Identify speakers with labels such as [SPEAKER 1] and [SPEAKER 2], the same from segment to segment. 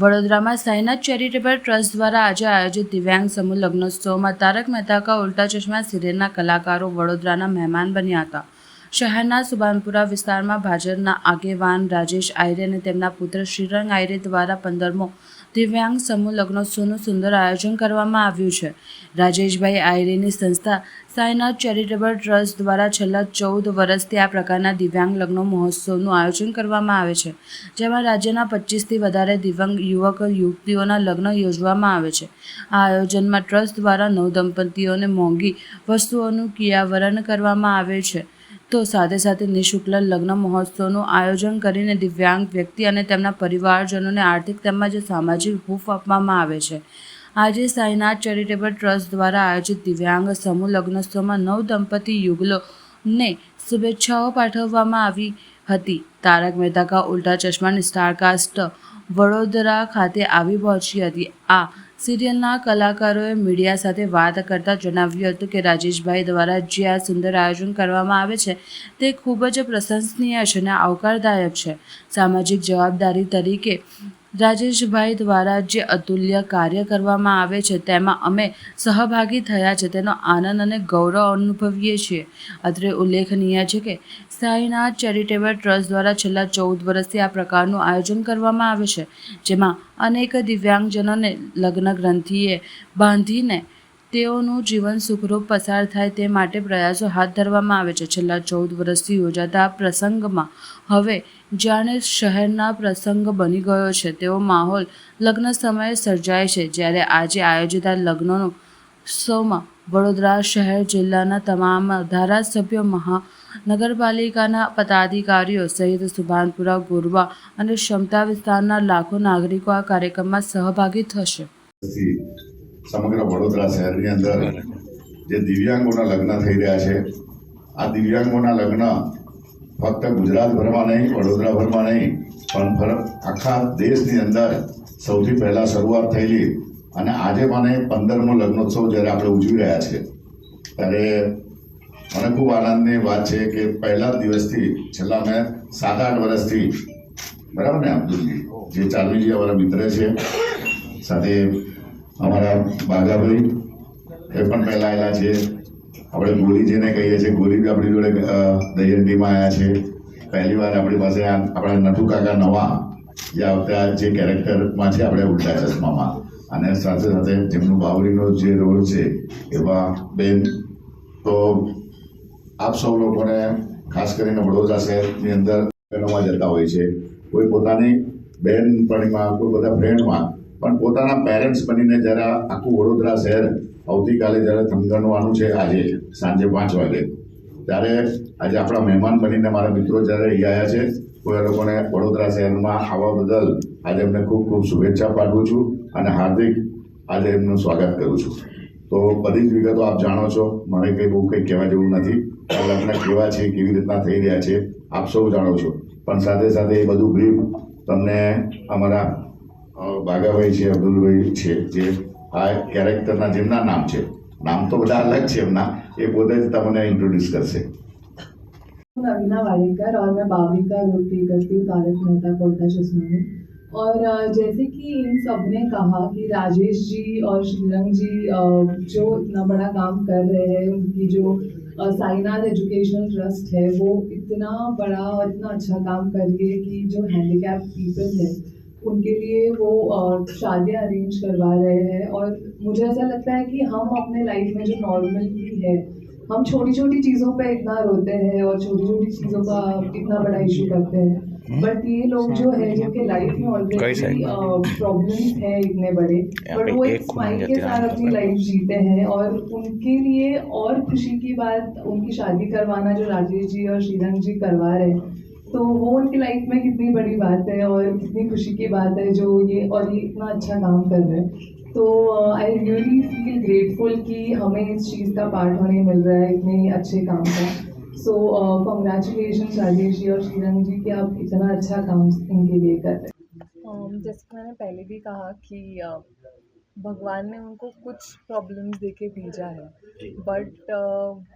[SPEAKER 1] વડોદરામાં Sainath charitable trust દ્વારા આજે આયોજિત દિવ્યાંગ સમૂહ લગ્નોત્સવમાં તારક મહેતા કા ઉલ્ટા ચશ્મા સિરિયલના કલાકારો વડોદરાના મહેમાન બન્યા હતા. શહેરના સુબાનપુરા વિસ્તારમાં ભાજપના આગેવાન રાજેશ આયરે અને તેમના પુત્ર શ્રીરંગ આયરે દ્વારા પંદરમો દિવ્યાંગ સમૂહ લગ્નોત્સવનું સુંદર આયોજન કરવામાં આવ્યું છે. રાજેશભાઈ આયરેની સંસ્થા સાંઈનાથ ચેરિટેબલ ટ્રસ્ટ દ્વારા છેલ્લા ચૌદ વર્ષથી આ પ્રકારના દિવ્યાંગ લગ્ન મહોત્સવનું આયોજન કરવામાં આવે છે, જેમાં રાજ્યના પચીસથી વધારે દિવ્યાંગ યુવક, યુવતીઓના લગ્ન યોજવામાં આવે છે. આ આયોજનમાં ટ્રસ્ટ દ્વારા નવ દંપતીઓને મોંઘી વસ્તુઓનું કિયાવરણ કરવામાં આવે છે. તો સાથે સાથે નિઃશુલ્ક લગ્ન મહોત્સવનું આયોજન કરીને દિવ્યાંગ વ્યક્તિ અને તેમના પરિવારજનોને આર્થિક તેમજ સામાજિક હૂફ આપવામાં આવે છે. આજે સાઈનાથ ચેરિટેબલ ટ્રસ્ટ દ્વારા આયોજિત દિવ્યાંગ સમૂહ લગ્નોત્સવમાં નવ દંપતી યુગલોને શુભેચ્છાઓ પાઠવવામાં આવી હતી. તારક મહેતા કા ઉલ્ટા ચશ્માની સ્ટારકાસ્ટ વડોદરા ખાતે આવી પહોંચી હતી. આ સિરિયલના કલાકારોએ મીડિયા સાથે વાત કરતાં જણાવ્યું હતું કે રાજેશભાઈ દ્વારા જે આ સુંદર આયોજન કરવામાં આવે છે તે ખૂબ જ પ્રશંસનીય છે અને આવકારદાયક છે. સામાજિક જવાબદારી તરીકે રાજેશભાઈ દ્વારા જે અતુલ્ય કાર્ય કરવામાં આવે છે, તેમાં અમે સહભાગી થયા છે, તેનો આનંદ અને ગૌરવ અનુભવીએ છીએ. અત્રે ઉલ્લેખનીય છે કે, સાઈનાથ ચેરિટેબલ ટ્રસ્ટ દ્વારા છેલ્લા ચૌદ વર્ષથી આ પ્રકારનું આયોજન કરવામાં આવે છે, જેમાં અનેક દિવ્યાંગજનોને લગ્ન ગ્રંથિએ બાંધીને તેઓનું જીવન સુખરૂપ પસાર થાય તે માટે પ્રયાસો હાથ ધરવામાં આવે છે. છેલ્લા ચૌદ વર્ષથી યોજાતા આ પ્રસંગમાં હવે જાણે શહેરના પ્રસંગ બની ગયો છે, તેવો માહોલ લગ્ન સમયે સર્જાય છે, જ્યારે આજે આયોજિત આ લગ્નનો ઉત્સવમાં વડોદરા શહેર જિલ્લાના તમામ ધારાસભ્યો, મહાનગરપાલિકાના પદાધિકારીઓ સહિત સુભાનપુરા ગોરવા અને ક્ષમતા વિસ્તારના લાખો નાગરિકો આ કાર્યક્રમમાં સહભાગી થશે.
[SPEAKER 2] સમગ્ર વડોદરા શહેરની અંદર જે દિવ્યાંગોના લગ્ન થઈ રહ્યા છે, આ દિવ્યાંગોના લગ્ન ફક્ત ગુજરાતભરમાં નહીં, વડોદરાભરમાં નહીં, પણ આખા દેશની અંદર સૌથી પહેલાં શરૂઆત થયેલી અને આજે મને પંદરમો લગ્નોત્સવ જ્યારે આપણે ઉજવી રહ્યા છે, ત્યારે મને ખૂબ આનંદની વાત છે કે પહેલા દિવસથી છેલ્લા મેં સાત આઠ વર્ષથી, બરાબર ને અબ્દુલજી? જે ચાલવીજી અમારા મિત્ર છે, સાથે અમારા બાગાભાઈ એ પણ પહેલાં આવેલા છે આપણે ગોલી જેને કહીએ છીએ ગોલી બી આપણી જોડે દહીહંડીમાં આવ્યા છે. પહેલી વાર આપણી પાસે આપણા નટુ કાકા નવા જે આવતા જે કેરેક્ટરમાં છે, આપણે ઉલટા ચશ્મામાં. અને સાથે સાથે જેમનું બાવરીનો જે રોલ છે, એવા બેન, તો આપ સૌ લોકોને, ખાસ કરીને વડોદરા શહેરની અંદર બહેનોમાં જતા હોય છે. કોઈ પોતાની બહેનપણીમાં કોઈ બધા ફ્રેન્ડમાં, પણ પોતાના પેરેન્ટ્સ બનીને જ્યારે આખું વડોદરા શહેર આવતીકાલે જ્યારે થનગણવાનું છે આજે, સાંજે પાંચ વાગે. ત્યારે આજે આપણા મહેમાન બનીને મારા મિત્રો જ્યારે અહીં આવ્યા છે કોઈ એ લોકોને વડોદરા શહેરમાં આવવા બદલ આજે એમને ખૂબ ખૂબ શુભેચ્છા પાઠવું છું અને હાર્દિક આજે એમનું સ્વાગત કરું છું. તો બધી જ વિગતો આપ જાણો છો, મને કંઈ બહુ કંઈ કહેવા જેવું નથી. લગ્ન કેવા છે, કેવી રીતના થઈ રહ્યા છે, આપ સૌ જાણો છો. પણ સાથે સાથે એ બધું બ્રીફ તમને અમારા બાગાભાઈ છે, અબ્દુલભાઈ છે, જે આ કેરેક્ટરના જેમના નામ છે નામ તો બધા અલગ છે એમના એ પોતે જ તમને ઇન્ટ્રોડ્યુસ કરશે
[SPEAKER 3] नवीना वाडेकर और मैं बावी का रोल प्ले करती हूँ तारक मेहता का उल्टा चश्मा में और अ, जैसे कि इन सब ने कहा कि राजेश जी और श्रीरंग जी अ, जो इतना बड़ा काम कर रहे हैं उनकी जो अ, साईनाथ एजुकेशनल ट्रस्ट है वो इतना बड़ा और इतना अच्छा काम कर रही है कि जो हैंडीकैप पीपल है उनके लिए वो शादियाँ अरेंज करवा रहे हैं और मुझे ऐसा लगता है कि हम अपने लाइफ में जो नॉर्मली है हम छोटी छोटी चीज़ों पे इतना रोते हैं और छोटी छोटी चीज़ों का इतना बड़ा इशू करते हैं। बट ये लोग जो है जिनके लाइफ में ऑलरेडी प्रॉब्लम है इतने बड़े बट वो
[SPEAKER 4] एक
[SPEAKER 3] एक स्माइल के साथ अपनी लाइफ जीते हैं और उनके लिए और खुशी की बात उनकी शादी करवाना जो राजेश जी और श्रीरंग जी करवा रहे हैं तो वो उनकी लाइफ में कितनी बड़ी बात है और कितनी खुशी की बात है जो ये और ये इतना अच्छा काम कर रहे हैं। तो आई रियली फील ग्रेटफुल कि हमें इस चीज़ का पार्ट होने मिल रहा है इतने अच्छे काम का। सो कॉन्ग्रेचुलेशन राजेश जी और श्रीरंग जी कि आप इतना अच्छा काम इनके लिए कर रहे हैं।
[SPEAKER 5] अम, जैसे मैंने पहले भी कहा कि अ,
[SPEAKER 3] भगवान ने उनको कुछ प्रॉब्लम्स दे के भेजा है। बट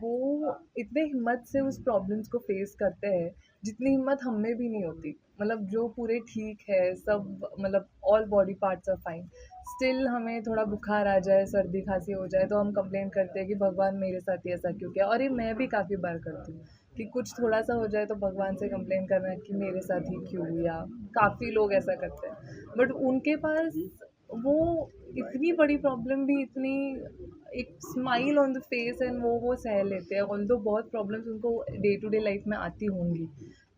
[SPEAKER 3] वो इतने हिम्मत से उस प्रॉब्लम्स को फेस करते हैं जितनी हिम्मत हम में भी नहीं होती। मतलब जो पूरे ठीक है सब मतलब all body parts are fine still हमें थोड़ा बुखार आ जाए सर्दी खांसी हो जाए तो हम कंप्लेन करते हैं कि भगवान मेरे साथ ही ऐसा क्यों किया? और ये मैं भी काफ़ी बार करती हूँ कि कुछ थोड़ा सा हो जाए तो भगवान से कंप्लेन करना कि मेरे साथ ही क्यों या काफ़ी लोग ऐसा करते हैं। बट उनके पास वो इतनी बड़ी प्रॉब्लम भी इतनी एक smile on the face and वो वो सह लेते हैं। ऑल बहुत प्रॉब्लम्स उनको डे टू डे लाइफ में आती होंगी।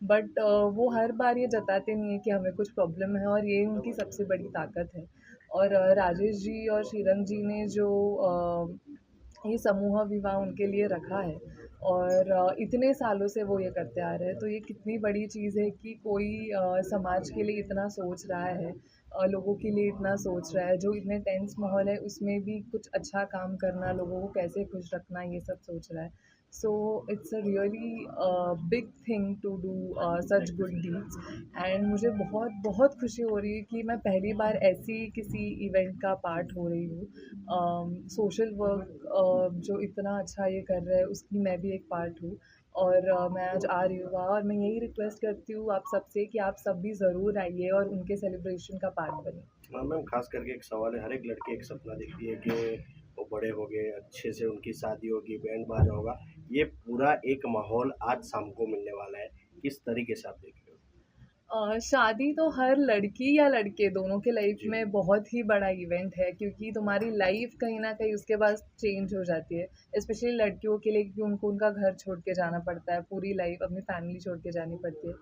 [SPEAKER 3] बट वो हर बार ये जताते नहीं है कि हमें कुछ प्रॉब्लम है और ये उनकी सबसे बड़ी ताकत है। और अ, राजेश जी और श्रीरंग जी ने जो अ, ये समूह विवाह उनके लिए रखा है और इतने सालों से वो ये करते आ रहे हैं तो ये कितनी बड़ी चीज़ है कि कोई समाज के लिए इतना सोच रहा है लोगों के लिए इतना सोच रहा है, जो इतने टेंस माहौल है, उसमें भी कुछ अच्छा काम करना, लोगों को कैसे खुश रखना, ये सब सोच रहा है। So it's a really big thing to do such good deeds and मुझे बहुत बहुत खुशी हो रही है कि मैं पहली बार ऐसी किसी इवेंट का पार्ट हो रही हूँ। सोशल वर्क जो इतना अच्छा ये कर रहा है, उसकी मैं भी एक पार्ट हूँ। और मैं आज आ रही हूँ और मैं यही रिक्वेस्ट करती हूँ आप सबसे कि आप सब भी ज़रूर आइए और उनके सेलिब्रेशन का पार्ट बने।
[SPEAKER 4] हाँ मैम, खास करके एक सवाल है, हर एक लड़के एक सपना देखती है कि वो बड़े हो गए, अच्छे से उनकी शादी होगी बैंड बाजा होगा। ये पूरा एक माहौल आज शाम को मिलने वाला है। किस तरीके से आप देख?
[SPEAKER 3] शादी तो हर लड़की या लड़के दोनों के लाइफ में बहुत ही बड़ा इवेंट है क्योंकि तुम्हारी लाइफ कहीं ना कहीं उसके बाद चेंज हो जाती है स्पेशली लड़कियों के लिए क्योंकि उनको उनका घर छोड़ के जाना पड़ता है पूरी लाइफ अपनी फैमिली छोड़ के जानी पड़ती है।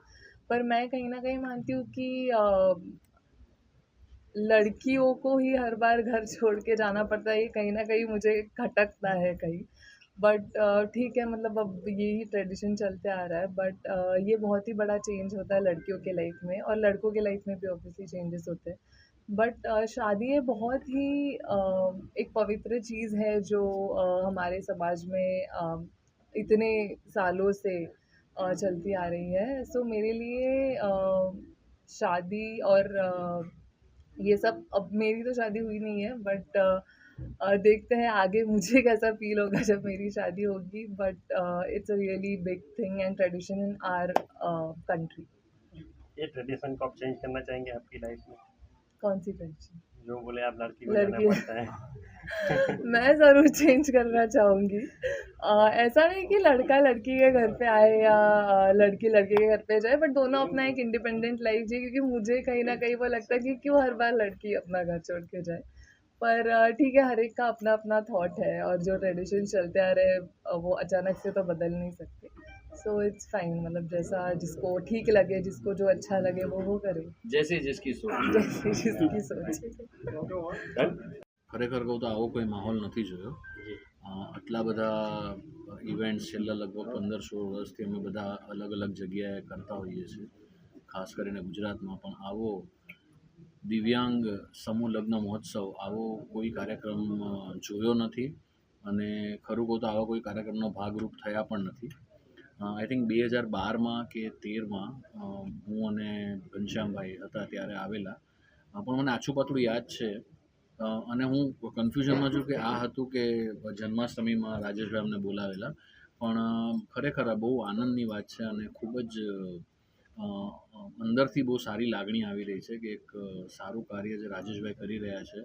[SPEAKER 3] पर मैं कहीं ना कहीं मानती हूँ कि लड़कियों को ही हर बार घर छोड़ के जाना पड़ता है ये कहीं ना कहीं मुझे खटकता है कहीं। बट ठीक है मतलब अब यही ट्रेडिशन चलते आ रहा है। बट ये बहुत ही बड़ा चेंज होता है लड़कियों के लाइफ में और लड़कों के लाइफ में भी ऑब्वियसली चेंजेस होते हैं। बट शादी एक बहुत ही एक पवित्र चीज़ है जो हमारे समाज में इतने सालों से चलती आ रही है। सो मेरे लिए शादी और ये सब, अब मेरी तो शादी हुई नहीं है बट देखते हैं आगे मुझे कैसा फील होगा जब मेरी शादी होगी but it's a really big thing and tradition in our country
[SPEAKER 5] ये ट्रेडिशन को आप चेंज करना चाहेंगे आपकी लाइफ में?
[SPEAKER 3] कौन सी ट्रेडिशन
[SPEAKER 5] जो बोले आप लड़की को
[SPEAKER 3] लड़की।
[SPEAKER 5] पड़ता है।
[SPEAKER 3] मैं ज़रूर चेंज करना चाहूँगी। ऐसा नहीं कि लड़का लड़की के घर पे आए या लड़की लड़के के घर पे जाए बट दोनों अपना एक इंडिपेंडेंट लाइफ जिए क्योंकि मुझे कहीं ना कहीं वो लगता है कि क्यों हर बार लड़की अपना घर छोड़ के जाए। पर अ, ठीक है हर एक का अपना अपना थॉट है और जो ट्रेडिशन चलते आ रहे हैं अ, वो अचानक से तो बदल नहीं सकते सो इट्स फाइन मतलब जैसा जिसको ठीक लगे जिसको जो अच्छा लगे वो वो करे
[SPEAKER 6] जैसे जिसकी सोच
[SPEAKER 3] जैसे जिसकी सोच
[SPEAKER 4] ડન
[SPEAKER 6] ખરેખર કહું તો આવો કોઈ માહોલ નથી જોયો
[SPEAKER 4] જી
[SPEAKER 6] અ, આટલા બધા ઇવેન્ટ્સ છેલ્લા લગભગ પંદર સોળ વર્ષથી અમે બધા અલગ અલગ જગ્યાએ કરતા હોઈએ છીએ ખાસ કરીને ગુજરાતમાં પણ આવો દિવ્યાંગ સમૂહ લગ્ન મહોત્સવ, આવો કોઈ કાર્યક્રમ જોયો નથી અને ખરું કહું તો આવા કોઈ કાર્યક્રમનો ભાગરૂપ થયા પણ નથી. આઈ થિંક બે હજાર બારમાં કે તેરમાં હું અને ઘનશ્યામભાઈ હતા ત્યારે આવેલા. પણ મને આછું પાતળું યાદ છે. અને હું કન્ફ્યુઝનમાં છું કે આ હતું કે જન્માષ્ટમીમાં રાજેશભાઈ અમને બોલાવેલા. પણ ખરેખર આ બહુ આનંદની વાત છે અને ખૂબ જ અંદરથી બહુ સારી લાગણી આવી રહી છે કે એક સારું કાર્ય જે રાજેશભાઈ કરી રહ્યા છે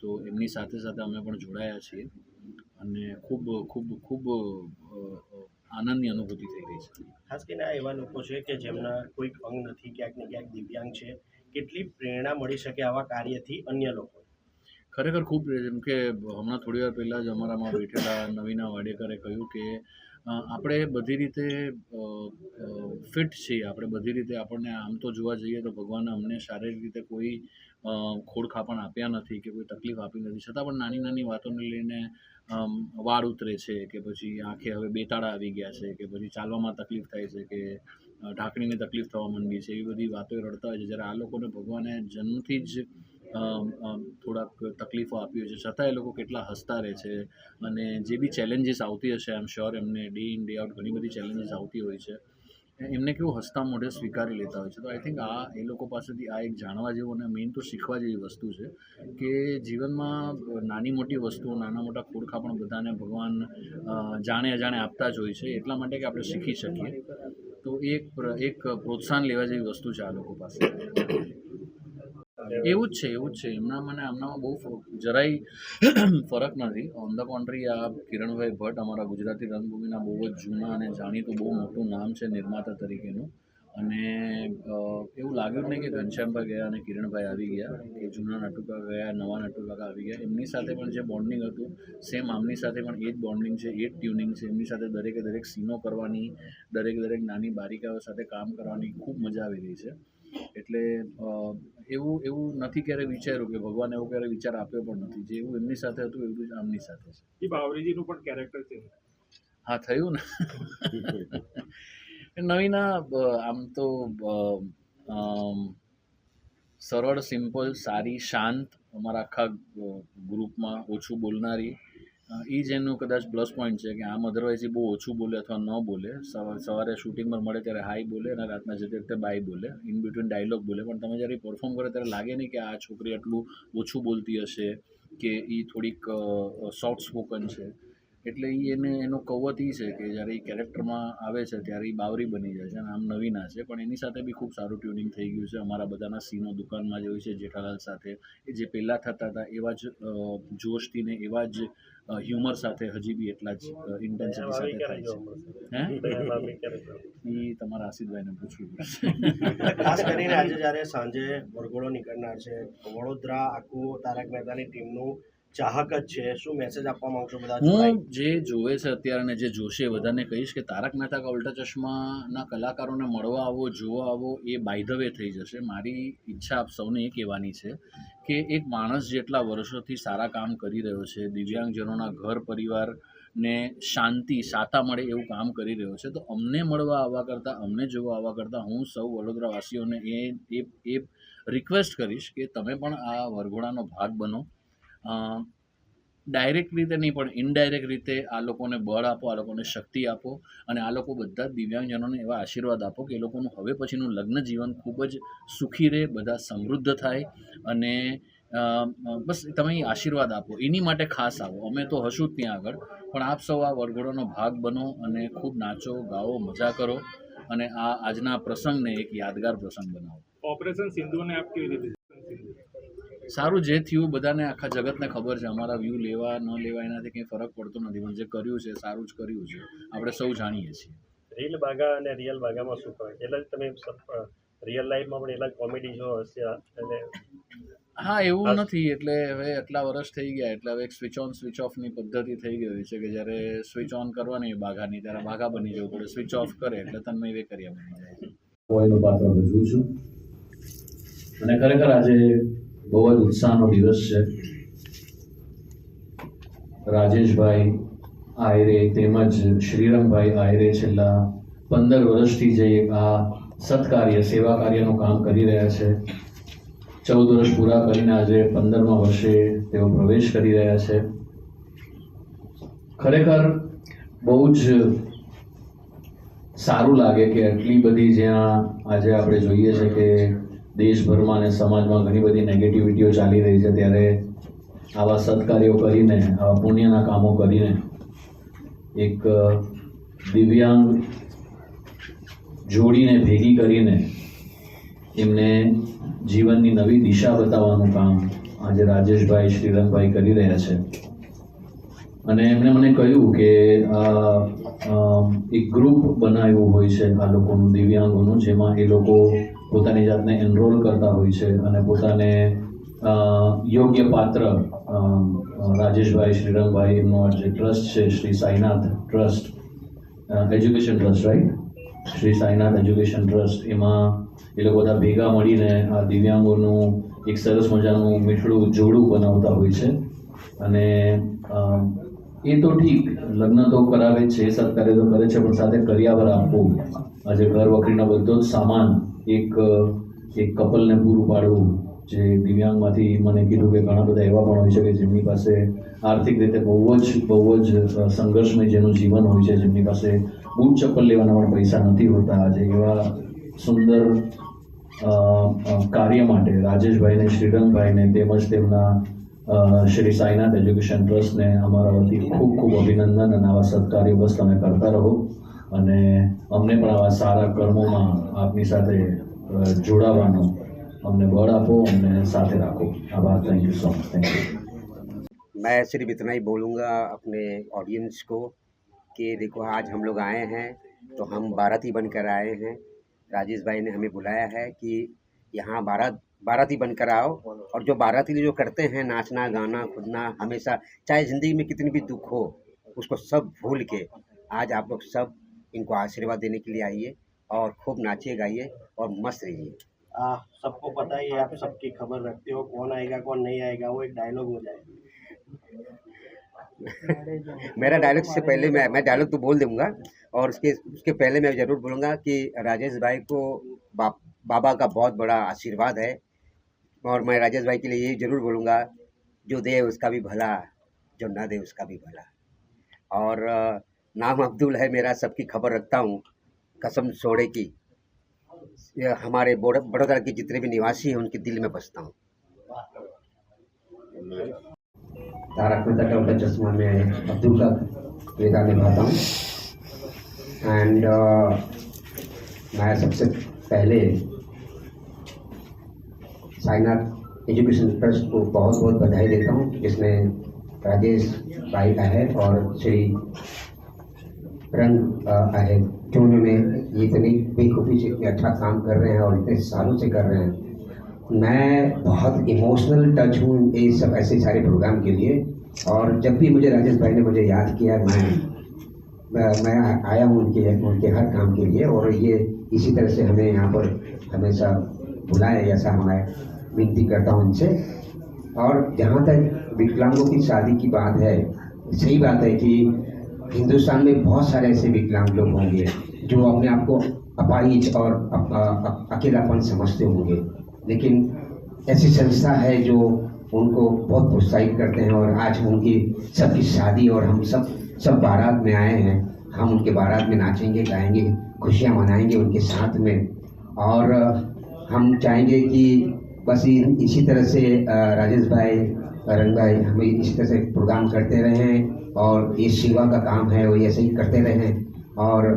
[SPEAKER 6] તો એમની સાથે સાથે અમે પણ જોડાયા છીએ અને ખૂબ ખૂબ ખૂબ આનંદની અનુભૂતિ થઈ રહી છે.
[SPEAKER 4] ખાસ કરીને આ એવા લોકો છે કે જેમના કોઈક અંગ નથી ક્યાંક ને ક્યાંક દિવ્યાંગ છે કેટલી પ્રેરણા મળી શકે આવા કાર્યથી અન્ય લોકો
[SPEAKER 6] ખરેખર ખૂબ જેમ કે હમણાં થોડી વાર પહેલાં જ અમારામાં બેઠેલા નવીના વાડેકરે કહ્યું કે આપણે બધી રીતે ફિટ છીએ. આપણે બધી રીતે આપણને આમ તો જોવા જઈએ તો ભગવાને અમને શારીરિક રીતે કોઈ ખોડખાપણ આપ્યા નથી કે કોઈ તકલીફ આપી નથી. છતાં પણ નાની નાની વાતોને લઈને વાળ ઉતરે છે કે પછી આંખે હવે બેતાળા આવી ગયા છે કે પછી ચાલવામાં તકલીફ થાય છે કે ઢાંકણીની તકલીફ થવા માંડી છે. એવી બધી વાતો રડતા હોય છે. જ્યારે આ લોકોને ભગવાને જન્મથી જ થોડાક તકલીફો આપી હોય છે. છતાં એ લોકો કેટલા હસતા રહે છે અને જે બી ચેલેન્જીસ આવતી હશે આઈ એમ શ્યોર એમને ડે ઇન ડે આઉટ ઘણી બધી ચેલેન્જીસ આવતી હોય છે. એમને કેવું હસતા મોઢે સ્વીકારી લેતા હોય છે. તો આઈ થિંક આ એ લોકો પાસેથી આ એક જાણવા જેવું અને મેઇન તો શીખવા જેવી વસ્તુ છે કે જીવનમાં નાની મોટી વસ્તુઓ, નાના મોટા ખોડખા પણ બધાને ભગવાન જાણે અજાણે આપતા જ હોય છે. એટલા માટે કે આપણે શીખી શકીએ. તો એક એક પ્રોત્સાહન લેવા જેવી વસ્તુ છે આ લોકો પાસે. એવું જ છે, એવું જ છે. એમના મને આમનામાં બહુ જરાય ફરક નથી. ઓન ધ કોન્ટ્રી આ કિરણભાઈ ભટ્ટ અમારા ગુજરાતી રંગભૂમિના બહુ જ જૂના અને જાણીતું બહુ મોટું નામ છે નિર્માતા તરીકેનું. અને એવું લાગ્યું જ નહીં કે ઘનશ્યામભાઈ ગયા અને કિરણભાઈ આવી ગયા કે જૂના નાટુકા ગયા નવા નાટુકા આવી ગયા. એમની સાથે પણ જે બોન્ડિંગ હતું સેમ આમની સાથે પણ એ જ બોન્ડિંગ છે એ જ ટ્યુનિંગ છે. એમની સાથે દરેકે દરેક સીનો કરવાની દરેક દરેક નાની બારીકાઓ સાથે કામ કરવાની ખૂબ મજા આવી રહી છે. એટલે એવું એવું નથી ક્યારેય વિચાર્યું કે ભગવાન એવો ક્યારેય વિચાર આપ્યો પણ નથી. જે એવું એમની સાથે હતું એવું જ આમની સાથે છે.
[SPEAKER 5] એ બાવરીજીનું પણ કેરેક્ટર છે.
[SPEAKER 6] હા થયું ને? નવીના, આમ તો સરળ સિમ્પલ સારી, શાંત અમારા આખા ગ્રુપમાં ઓછું બોલનારી. એ જ એનું કદાચ પ્લસ પોઈન્ટ છે કે આમ અધરવાઇઝ એ બહુ ઓછું બોલે અથવા ન બોલે. સવારે સવારે શૂટિંગમાં મળે ત્યારે હાઈ બોલે અને રાતના જતી વખતે બાય બોલે. ઇન બિટવીન ડાયલોગ બોલે. પણ તમે જ્યારે પરફોર્મ કરે ત્યારે લાગે નહીં કે આ છોકરી આટલું ઓછું બોલતી હશે કે એ થોડીક સોફ્ટ સ્પોકન છે. એટલે એ એને એનો કવત એ છે કે જ્યારે એ કેરેક્ટરમાં આવે છે ત્યારે એ બાવરી બની જાય છે અને આમ નવીના છે. પણ એની સાથે બી ખૂબ સારું ટ્યુનિંગ થઈ ગયું છે. અમારા બધાના સીનો દુકાનમાં જે હોય છે જેઠાલાલ સાથે. એ જે પહેલાં થતા હતા એવા જ જોશથી ને એવા જ હ્યુમર સાથે હજી બી એટલા જ ઇન્ટેન્સિટી સાથે થાય છે. હે? એ તમારા આશીષભાઈને પૂછવું પડશે.
[SPEAKER 4] ખાસ કરીને આજે જ્યારે સાંજે વરઘોડો નીકળનાર છે વડોદરા આખું તારક મહેતાની ટીમનું ચાહક જ છે. શું મેસેજ આપવા માંગશો બધા?
[SPEAKER 6] હું જે જોવે છે અત્યારે અને જે જોશે બધાને કહીશ કે તારક મહેતા કા ઉલ્ટા ચશ્માના કલાકારોને મળવા આવો જોવા આવો એ બાય ધ વે થઈ જશે. મારી ઈચ્છા આપ સૌને એ કહેવાની છે કે એક માણસ જેટલા વર્ષોથી સારા કામ કરી રહ્યો છે દિવ્યાંગજનોના ઘર પરિવાર ને શાંતિ સાતા મળે એવું કામ કરી રહ્યો છે તો અમને મળવા આવવા કરતાં અમને જોવા આવવા કરતાં હું સૌ વડોદરાવાસીઓને એ એ એ રિક્વેસ્ટ કરીશ કે તમે પણ આ વરઘોડાનો ભાગ બનો. ડાયરેક્ટ રીતે નહીં, પણ ઇનડાયરેક્ટ રીતે આ લોકોને બળ આપો, આ લોકોને શક્તિ આપો અને આ લોકો બધા દિવ્યાંગજનોને એવા આશીર્વાદ આપો કે એ લોકોનું હવે પછીનું લગ્ન જીવન ખૂબ જ સુખી રહે, બધા સમૃદ્ધ થાય અને બસ તમે આશીર્વાદ આપો. એની માટે ખાસ આવો. અમે તો હશું જ ત્યાં આગળ. પણ આપ સૌ આ વરઘોડાનો ભાગ બનો અને ખૂબ નાચો, ગાઓ, મજા કરો અને આ આજના પ્રસંગને એક યાદગાર પ્રસંગ બનાવો.
[SPEAKER 5] ઓપરેશન સિંધુને આપ કેવી રીતે
[SPEAKER 6] સારું જે થયું બધાને આખા જગતને ખબર છે અમારા વ્યૂ લેવા ન લેવા એનાથી કંઈ ફરક પડતો નથી પણ જે કર્યું છે સારું જ કર્યું છે. આપણે સૌ જાણીએ છીએ.
[SPEAKER 5] રીલ બાગા અને રિયલ બાગામાં શું ફરક એટલે તમે રિયલ લાઈફમાં પણ એટલા કોમેડી જો હશે અને
[SPEAKER 6] હા એવું નથી એટલે હવે આટલા વર્ષ થઈ ગયા એટલે હવે એક સ્વિચ ઓન સ્વિચ ઓફની પદ્ધતિ થઈ ગઈ છે કે જ્યારે સ્વિચ ઓન કરવાની બાઘાની ત્યારે બાઘા બની જવું પડે સ્વિચ ઓફ કરે એટલે તન્મય વેકરિયા બની જાય.
[SPEAKER 7] કોઈનું પાત્ર ભજવું છું. અને ખરેખર આજે બહુ જ ઉત્સાહનો દિવસ છે. રાજેશભાઈ આયરે તેમજ શ્રીરામભાઈ આયરે છેલ્લા પંદર વર્ષથી જે આ સત્કાર્ય સેવા કાર્યનું કામ કરી રહ્યા છે. ચૌદ વર્ષ પૂરા કરીને આજે પંદરમા વર્ષે તેઓ પ્રવેશ કરી રહ્યા છે. ખરેખર બહુ જ સારું લાગે કે આટલી બધી જ્યાં આજે આપણે જોઈએ છે કે દેશભરમાં અને સમાજમાં ઘણી બધી નેગેટિવિટીઓ ચાલી રહી છે ત્યારે આવા સત્કાર્યો કરીને, આવા પુણ્યના કામો કરીને એક દિવ્યાંગ જોડીને ભેગી કરીને એમને જીવનની નવી દિશા બતાવવાનું કામ આજે રાજેશભાઈ, શ્રીરંગભાઈ કરી રહ્યા છે. અને એમણે મને કહ્યું કે આ એક ગ્રુપ બનાવ્યું હોય છે આ લોકોનું, દિવ્યાંગોનું, જેમાં એ લોકો પોતાની જાતને એનરોલ કરતા હોય છે અને પોતાને યોગ્ય પાત્ર રાજેશભાઈ શ્રીરંગભાઈ એમનો જે ટ્રસ્ટ છે, Shri Sainath trust education trust right Shri Sainath education trust એમાં એ લોકો બધા ભેગા મળીને આ દિવ્યાંગોનું એક સરસ મજાનું મીઠડું જોડું બનાવતા હોય છે. અને એ તો ઠીક, લગ્ન તો કરાવે છે સરકારે તો કરે છે, પણ સાથે કર્યાવર આપવું. આજે ઘર વખરીનો બધો જ સામાન એક એક કપલને પૂરું પાડવું, જે દિવ્યાંગમાંથી મને કીધું કે ઘણા બધા એવા પણ હોય છે કે જેમની પાસે આર્થિક રીતે બહુ જ બહુ જ સંઘર્ષમય જેનું જીવન હોય છે, જેમની પાસે બૂટ ચપ્પલ લેવાના પણ પૈસા નથી હોતા, આજે એવા સુંદર કાર્ય માટે રાજેશભાઈને, શ્રીરંગભાઈને તેમજ તેમના શ્રી સાઈનાથ એજ્યુકેશન ટ્રસ્ટને અમારા વતી ખૂબ ખૂબ અભિનંદન અને આવા સત્કાર્યો બસ તમે કરતા રહો. અને અમને પણ આવા સારા કર્મોમાં આપની સાથે અ, જોડાવાનો અમને બળ આપો અમને સાથે રાખો આભાર thank you so much thank you
[SPEAKER 8] मैं सिर्फ इतना ही बोलूँगा अपने ऑडियंस को कि देखो आज हम लोग आए हैं तो हम बाराती बनकर आए हैं राजेश भाई ने हमें बुलाया है कि यहाँ बारात बाराती बनकर आओ और जो बाराती जो करते हैं नाचना गाना कूदना हमेशा चाहे ज़िंदगी में कितनी भी दुख हो उसको सब भूल के आज आप लोग सब इनको आशीर्वाद देने के लिए आइए और खूब नाचिए गाइए और मस्त रहिए।
[SPEAKER 4] सबको पता ही है आप सबकी खबर रखते हो कौन आएगा कौन नहीं आएगा वो एक डायलॉग हो जाए
[SPEAKER 8] मेरा डायलॉग से पहले मैं मैं डायलॉग तो बोल दूँगा और उसके उसके पहले मैं ज़रूर बोलूँगा कि राजेश भाई को बा, बाबा का बहुत बड़ा आशीर्वाद है और मैं राजेश भाई के लिए ये ज़रूर बोलूँगा जो दे उसका भी भला जो ना दे उसका भी भला। और नाम अब्दुल है मेरा, सबकी खबर रखता हूँ, कसम सोड़े की। हमारे बड़ो- बड़ौदा के जितने भी निवासी हैं, उनके दिल में बसता हूँ। तारक मेहता का उल्टा चश्मा में अब्दुल का किरदार निभाता हूँ। एंड मैं सबसे पहले साईनाथ एजुकेशन ट्रस्ट को बहुत बहुत बधाई देता हूँ जिसमें राजेश भाई का है और श्री रंग अ, है जो उन्होंने इतनी बेखूबी से इतने अच्छा काम कर रहे हैं और इतने सालों से कर रहे हैं। मैं बहुत इमोशनल टच हूँ ये सब ऐसे सारे प्रोग्राम के लिए। और जब भी मुझे राजेश भाई ने मुझे याद किया मैं मैं मैं आया हूँ उनके उनके हर काम के लिए और ये इसी तरह से हमें यहाँ पर हमेशा बुलाएँ ऐसा मैं विनती करता हूँ उनसे। और जहाँ तक विकलांगों की शादी की बात है सही बात है कि हिंदुस्तान में बहुत सारे ऐसे विकलांग लोग होंगे जो अपने आप को अपाहिज और अकेलापन समझते होंगे। लेकिन ऐसी संस्था है जो उनको बहुत प्रोत्साहित करते हैं और आज उनकी सबकी शादी और हम सब सब बारात में आए हैं। हम उनके बारात में नाचेंगे, गाएँगे, खुशियाँ मनाएँगे उनके साथ में। और हम चाहेंगे कि बस इसी तरह से राजेश भाई, रंग भाई हमें इसी तरह से प्रोग्राम करते रहें। और ये सेवा का काम है, वो ऐसे ही करते रहें। और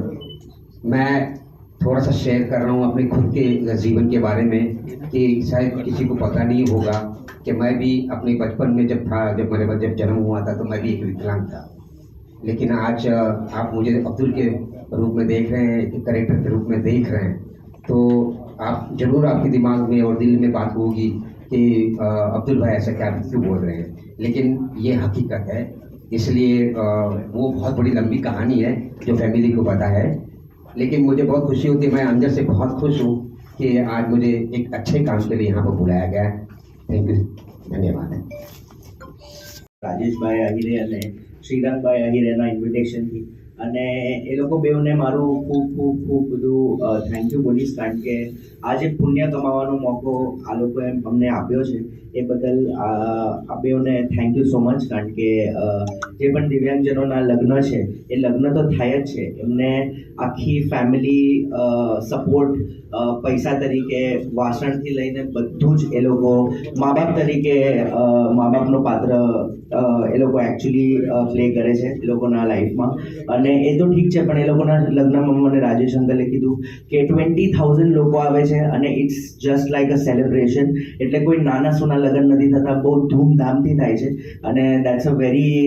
[SPEAKER 8] मैं थोड़ा सा शेयर कर रहा हूँ अपने खुद के जीवन के बारे में कि शायद किसी को पता नहीं होगा कि मैं भी अपने बचपन में जब था, जब मेरे जब जन्म हुआ था तो मैं भी एक विकलांग था। लेकिन आज आप मुझे अब्दुल के रूप में देख रहे हैं, एक करेक्टर के रूप में देख रहे हैं। तो आप ज़रूर आपके दिमाग में और दिल में बात होगी कि अब्दुल भाई ऐसा क्या क्यों बोल रहे हैं। लेकिन ये हकीकत है इसलिए वो बहुत बड़ी लंबी कहानी है जो फैमिली को पता है। लेकिन मुझे बहुत खुशी होती है, मैं अंदर से बहुत खुश हूँ कि आज मुझे एक अच्छे काम के लिए यहाँ पर बुलाया गया है। थैंक यू धन्यवाद।
[SPEAKER 9] राजेश भाई आहिरे ने श्रीराम भाई आहिरे ना इन्विटेशन थी અને એ લોકો બેઉને મારું ખૂબ ખૂબ ખૂબ બધું થેન્ક યુ બોલીશ કારણ કે આ જે પુણ્ય કમાવાનો મોકો આ લોકોએ અમને આપ્યો છે. એ બદલ આ બેઉને થેન્ક યુ સો મચ કારણ કે જે પણ દિવ્યાંગજનોના લગ્ન છે, એ લગ્ન તો થાય જ છે. એમને આખી ફેમિલી સપોર્ટ પૈસા તરીકે, વાસણથી લઈને બધું જ એ લોકો મા બાપ તરીકે મા બાપનો પાત્ર એ લોકો એકચ્યુઅલી પ્લે કરે છે એ લોકોના લાઈફમાં અને એ તો ઠીક છે, પણ એ લોકોના લગ્નમાં મને રાજેશ અંકલે કીધું કે ટ્વેન્ટી થાઉઝન્ડ લોકો આવે છે અને it's just like a celebration એટલે કોઈ નાના સોના લગ્ન નથી થતા, બહુ ધૂમધામથી થાય છે. અને દેટ્સ અ વેરી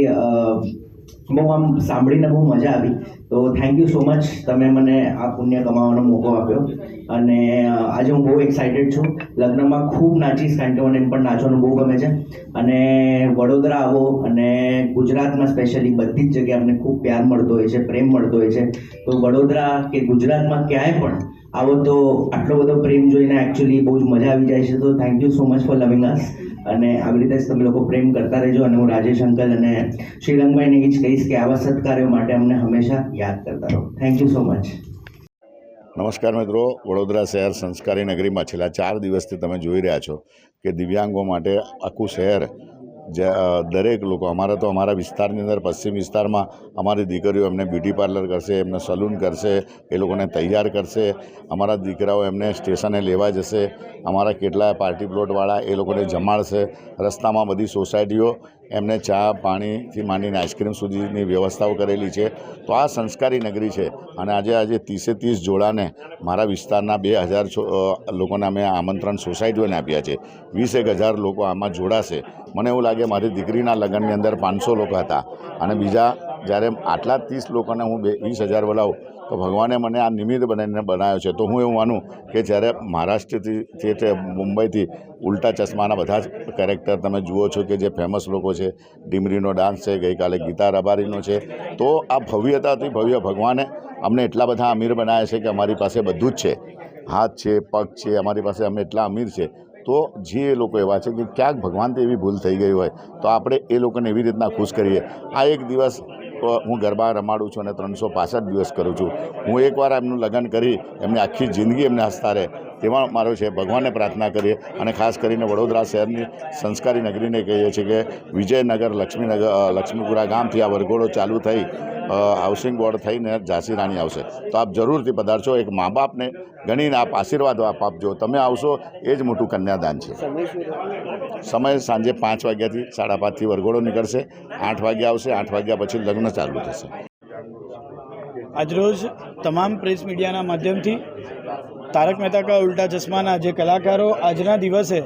[SPEAKER 9] બહુ આમ સાંભળીને બહુ મજા આવી. તો થેન્ક યુ સો મચ તમે મને આ પુણ્ય કમાવાનો મોકો આપ્યો. અને આજે હું બહુ એક્સાઇટેડ છું. લગ્નમાં ખૂબ નાચીશ, કારણ કે મને એમ પણ નાચવાનું બહુ ગમે છે. અને વડોદરા આવો અને ગુજરાતમાં સ્પેશિયલી બધી જ જગ્યાએ અમને ખૂબ પ્યાર મળતો હોય છે, પ્રેમ મળતો હોય છે. તો વડોદરા કે ગુજરાતમાં ક્યાંય પણ આવો તો આટલો બધો પ્રેમ જોઈને એકચ્યુઅલી બહુ જ મજા આવી જાય છે. તો thank you so much for loving us અને આવી રીતે જ તમે લોકો પ્રેમ કરતા રહેજો અને હું રાજેશ અંકલ અને શ્રીરંગભાઈને એ જ કહીશ કે આવા સત્કાર્યો માટે અમને હંમેશા યાદ કરતા રહો. થેન્ક યુ સો મચ
[SPEAKER 2] નમસ્કાર મિત્રો. વડોદરા શહેર સંસ્કારી નગરીમાં છેલ્લા ચાર દિવસથી તમે જોઈ રહ્યા છો કે દિવ્યાંગો માટે આખું શહેર જે દરેક લોકો, અમારા તો અમારા વિસ્તારની અંદર, પશ્ચિમ વિસ્તારમાં અમારી દીકરીઓ એમને બ્યુટી પાર્લર કરશે, એમને સલૂન કરશે, એ લોકોને તૈયાર કરશે. અમારા દીકરાઓ એમને સ્ટેશને લેવા જશે. અમારા કેટલા પાર્ટી પ્લોટવાળા એ લોકોને જમાડશે. રસ્તામાં બધી સોસાયટીઓ એમને ચા, પાણીથી માંડીને આઈસ્ક્રીમ સુધીની વ્યવસ્થાઓ કરેલી છે. તો આ સંસ્કારી નગરી છે. અને આજે આજે ત્રીસે ત્રીસ જોડાને મારા વિસ્તારના બે હજાર લોકોને અમે આમંત્રણ સોસાયટીઓને આપ્યા છે. વીસ એક હજાર લોકો આમાં જોડાશે. મને એવું લાગે મારી દીકરીના લગ્નની અંદર પાંચસો લોકો હતા. અને બીજા જ્યારે આટલા ત્રીસ લોકોને હું બે વીસ હજાર બોલાવું, તો ભગવાને મને આ નિમિત્ત બનાવીને બનાવ્યો છે. તો હું એવું માનું કે જ્યારે મહારાષ્ટ્રથી તે મુંબઈથી ઉલટા ચશ્માના બધા જ કેરેક્ટર તમે જુઓ છો કે જે ફેમસ લોકો છે, ડીમરીનો ડાન્સ છે, ગઈકાલે ગીતા રબારીનો છે, તો આ ભવ્યતાથી ભવ્ય ભગવાને અમને એટલા બધા અમીર બનાવ્યા છે કે અમારી પાસે બધું જ છે. હાથ છે, પગ છે, અમારી પાસે અમે એટલા અમીર છે. તો જે એ લોકો એવા છે કે ક્યાંક ભગવાનથી એવી ભૂલ થઈ ગઈ હોય, તો આપણે એ લોકોને એવી રીતના ખુશ કરીએ. આ એક દિવસ હું ગરબા રમાડું છું અને ત્રણસો પાસઠ દિવસ કરું છું. હું એકવાર એમનું લગ્ન કરી, એમની આખી જિંદગી એમને હસતા રહે. તેમાં મારો છે, ભગવાનને પ્રાર્થના કરીએ અને ખાસ કરીને વડોદરા શહેરની સંસ્કારી નગરીને કહીએ છીએ કે વિજયનગર, લક્ષ્મીનગર લક્ષ્મીપુરા ગામથી આ વરઘોડો ચાલુ થઈ હાઉસિંગ બોર્ડ થઈને ઝાંસી રાણી આવશે. તો આપ જરૂરથી પધારશો, એક મા બાપને ગણીને આપ આશીર્વાદ આપ આપજો. તમે આવશો, એ જ મોટું કન્યાદાન છે. સમય સાંજે પાંચ વાગ્યાથી સાડા પાંચથી વરઘોડો નીકળશે, આઠ વાગ્યા આવશે, આઠ વાગ્યા પછી લગ્ન ચાલુ થશે.
[SPEAKER 10] આજરોજ તમામ પ્રેસ મીડિયાના માધ્યમથી તારક મહેતા કા ઉલ્ટા ચશ્માના જે કલાકારો આજના દિવસે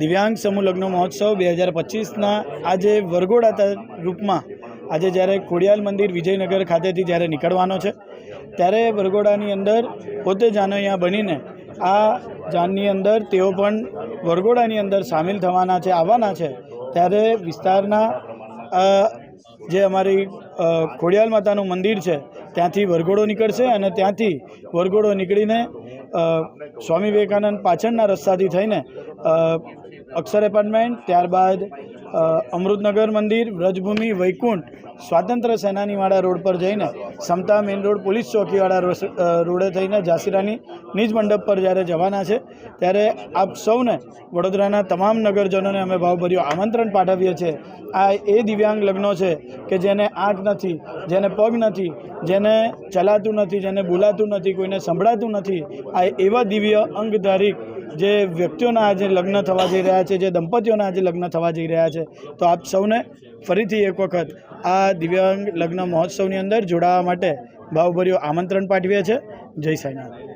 [SPEAKER 10] દિવ્યાંગ સમૂહ લગ્ન મહોત્સવ બે હજાર પચીસના આજે વરઘોડાતા રૂપમાં આજે જ્યારે ખોડિયાલ મંદિર વિજયનગર ખાતેથી જ્યારે નીકળવાનો છે, ત્યારે વરઘોડાની અંદર પોતે જાનૈયા બનીને આ જાનની અંદર તેઓ પણ વરઘોડાની અંદર સામેલ થવાના છે, આવવાના છે, ત્યારે વિસ્તારના જે અમારી ખોડિયાલ માતાનું મંદિર છે ત્યાંથી વરઘોડો નીકળશે અને ત્યાંથી વરઘોડો નીકળીને સ્વામી વિવેકાનંદ પાછળના રસ્તાથી થઈને અક્ષર એપાર્ટમેન્ટ, ત્યારબાદ અમૃતનગર મંદિર, વ્રજભૂમિ, વૈકુંઠ, સ્વાતંત્ર્ય સેનાનીવાળા રોડ પર જઈને સમતા મેઇન રોડ પોલીસ ચોકીવાળા રોડે થઈને ઝાંસીરાની નિજ મંડપ પર જ્યારે જવાના છે, ત્યારે આપ સૌને વડોદરાના તમામ નગરજનોને અમે ભાવભર્યું આમંત્રણ પાઠવીએ છીએ. આ એ દિવ્યાંગ લગ્નો છે કે જેને આંખ નથી, જેને પગ નથી, જેને ચલાતું નથી, જેને બોલાતું નથી, કોઈને સંભળાતું નથી, આ એવા દિવ્ય અંગધારી જે વ્યક્તિઓના આજે લગ્ન થવા જઈ રહ્યા છે, જે દંપતીઓના આજે લગ્ન થવા જઈ રહ્યા છે, તો આપ સૌને ફરીથી એક વખત આ દિવ્યાંગ લગ્ન મહોત્સવની અંદર જોડાવા માટે ભાવભર્યું આમંત્રણ પાઠવીએ છીએ. જય સાંઈનાથ.